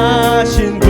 하신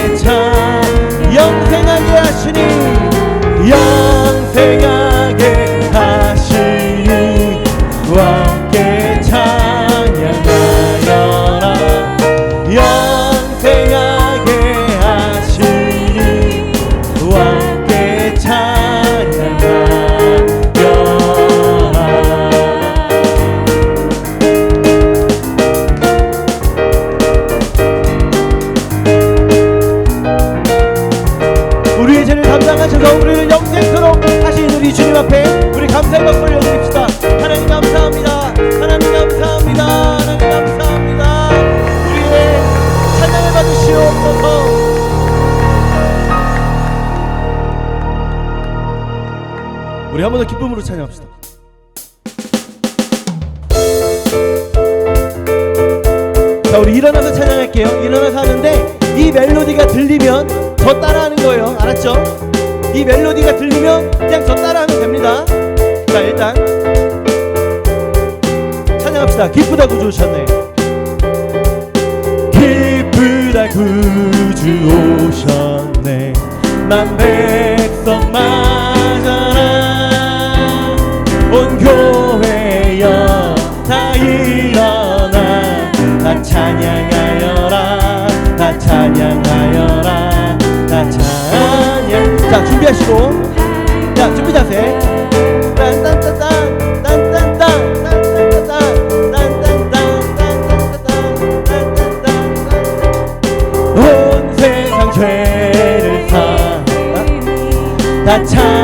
time. 담당하셔서 우리를 영생토록 하신 우리 주님 앞에 우리 감사의 박수 올려드립시다. 하나님 감사합니다. 하나님 감사합니다. 하나님 감사합니다. 우리의 찬양을 받으시옵소서 우리 한 번 더 기쁨으로 찬양합시다. 자 우리 일어나서 찬양할게요. 일어나서 하는데 이 멜로디가 들리면 저 따라하는 거예요. 알았죠? 이 멜로디가 들리면 그냥 저 따라하면 됩니다. 자 일단 찬양합시다. 기쁘다 구주 오셨네. 기쁘다 구주 오셨네. 만 백성 맞아라 온 교 자 준비하시고 자 준비 자세 온 세상 죄를 찬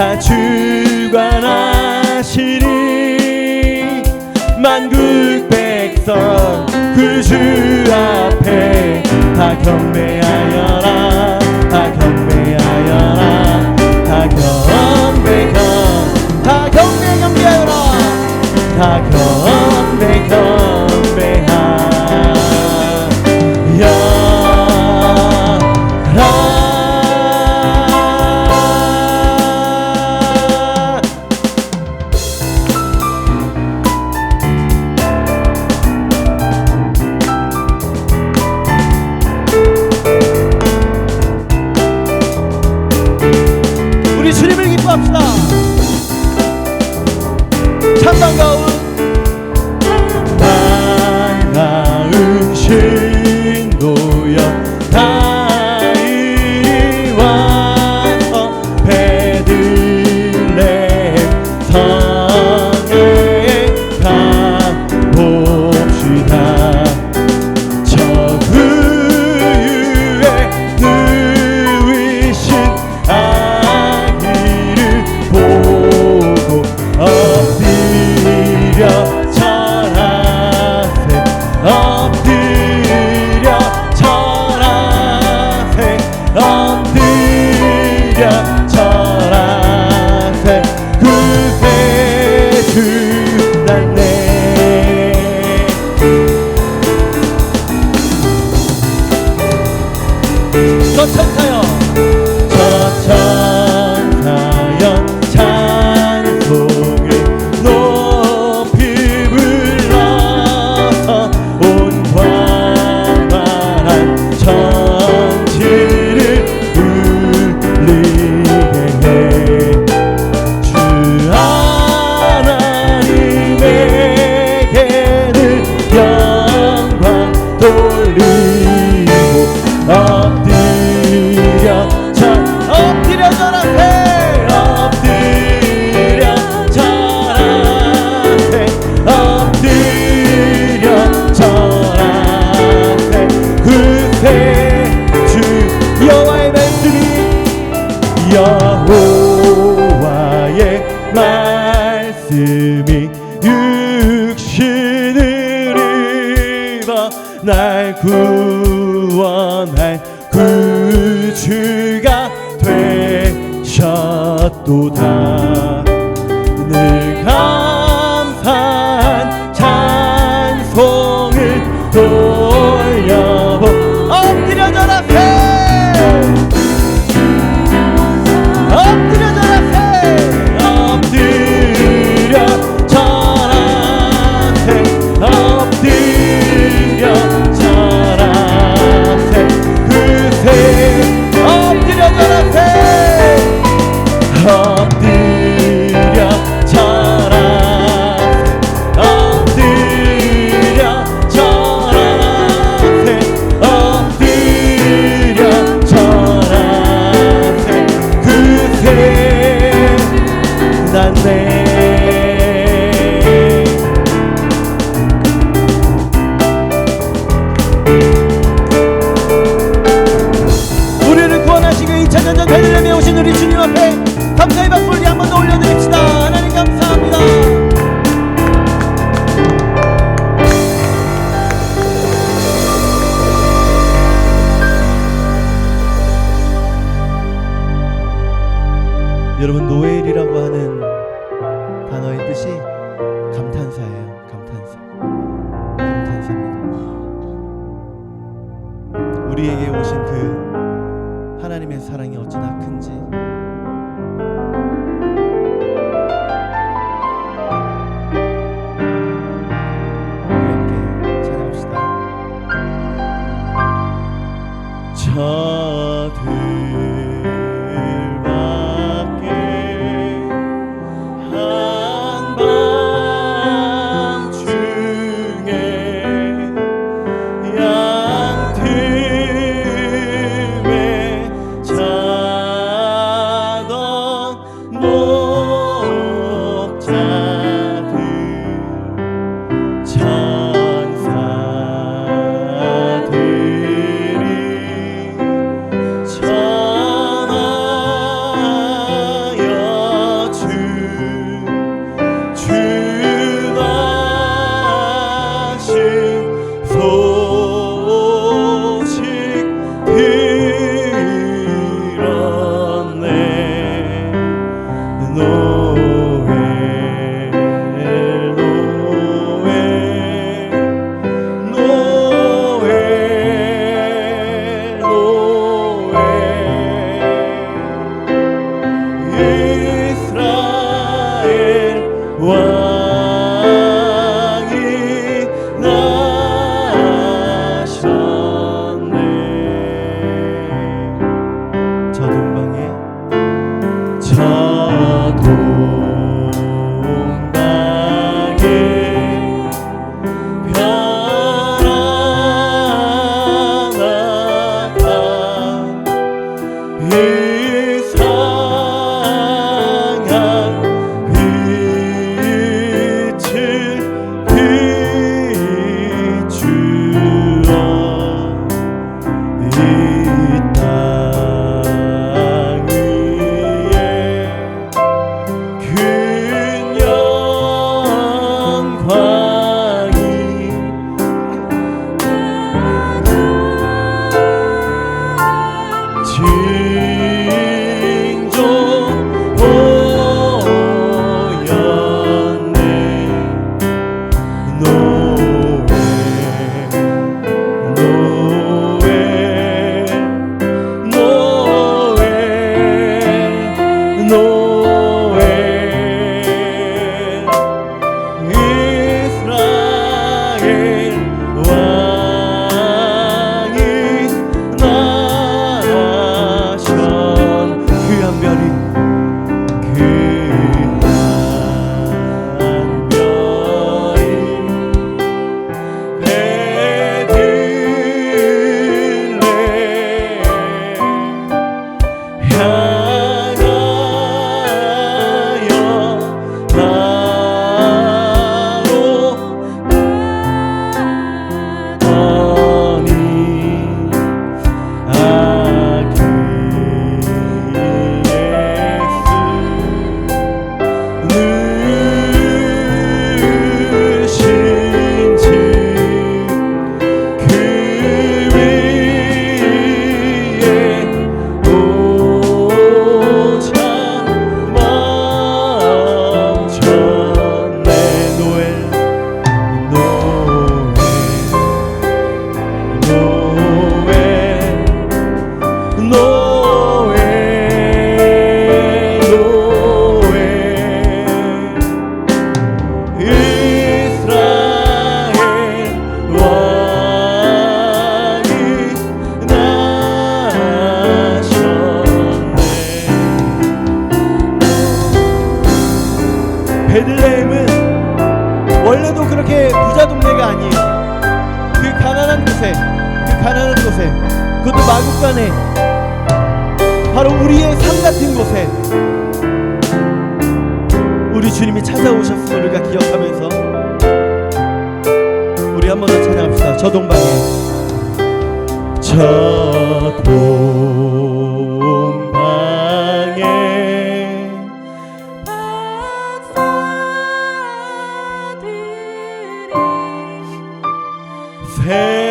다 주관하시니 만국 백성 그 주 앞에 다 경배하여 더 청하여 여러분 노엘이라고 하는 단어의 뜻이 감탄사예요. 감탄사. 감탄사입니다. 우리에게 오신 그 하나님의 사랑이 어찌나 큰지 저들 베들레헴은 원래도 그렇게 부자 동네가 아니에요. 그 가난한 곳에 그 가난한 곳에 그것도 마국간에 바로 우리의 삶 같은 곳에 우리 주님이 찾아오셨음을 우리가 기억하면서 우리 한 번 더 찬양합시다. 저 동방에. 저 동 Hey.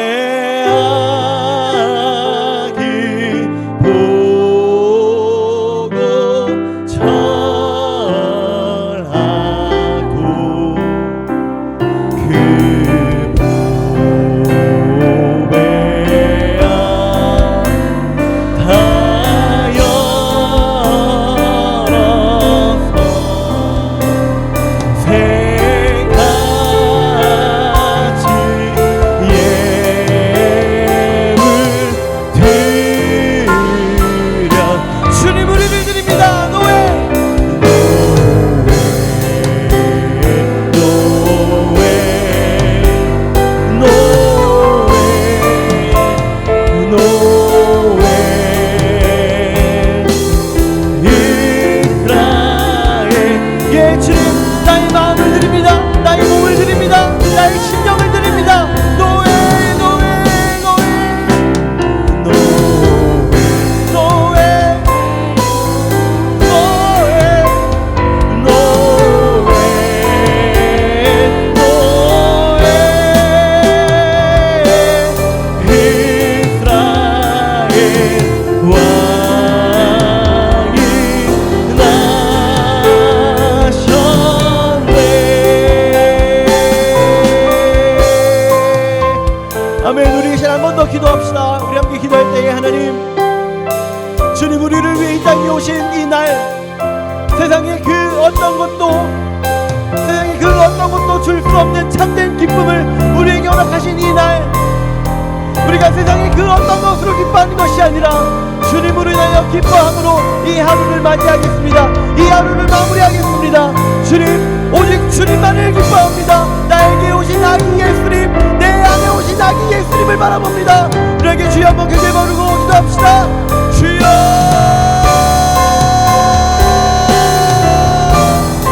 세상의 그 어떤 것도 세상의 그 어떤 것도 줄 수 없는 참된 기쁨을 우리에게 허락하신 이날 우리가 세상의 그 어떤 것으로 기뻐하는 것이 아니라 주님으로 인하여 기뻐함으로 이 하루를 맞이하겠습니다. 이 하루를 마무리하겠습니다. 주님 오직 주님만을 기뻐합니다. 나에게 오신 아기 예수님 내 안에 오신 아기 예수님을 바라봅니다. 우리에게 주여 한번 크게 부르고 기도합시다